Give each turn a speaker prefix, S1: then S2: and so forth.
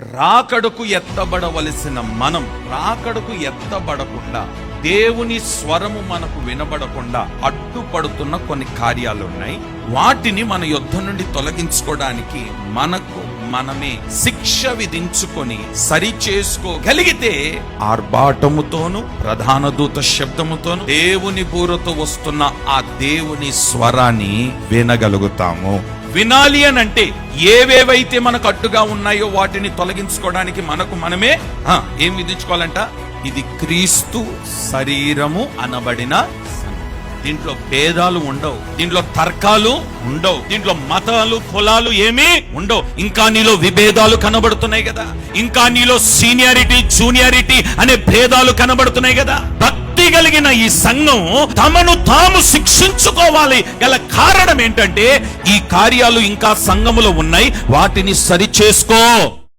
S1: రాకడకు ఎత్తబడవలసిన మనం రాకడకు ఎత్తబడకుండా దేవుని స్వరము మనకు వినబడకుండా అడ్డుపడుతున్న కొన్ని కార్యాలున్నాయి. వాటిని మన యుద్ధ నుండి తొలగించుకోవడానికి మనకు మనమే శిక్ష విధించుకొని సరి చేసుకోగలిగితే ఆర్భాటముతోను ప్రధాన దూత శబ్దముతోను దేవుని బూరతో వస్తున్న ఆ దేవుని స్వరాన్ని వినగలుగుతాము. వినాలి అని అంటే ఏవేవైతే మనకు అడ్డుగా ఉన్నాయో వాటిని తొలగించుకోవడానికి మనకు మనమే ఆ, ఏం విధించుకోవాలంట? ఇది క్రీస్తు శరీరము అనబడిన దీంట్లో భేదాలు ఉండవు దీంట్లో తర్కాలు ఉండవు దీంట్లో మతాలు కులాలు ఏమీ ఉండవు. ఇంకా నీలో విభేదాలు కనబడుతున్నాయి కదా ఇంకా నీలో సీనియారిటీ జూనియారిటీ అనే భేదాలు కనబడుతున్నాయి కదా. భక్తి కలిగిన ఈ సంఘం తమను తాము తెలుసుకోవాలి గల కారణం ఏంటంటే ఈ కార్యాలు ఇంకా సంఘములో ఉన్నాయి. వాటిని సరిచేసుకో.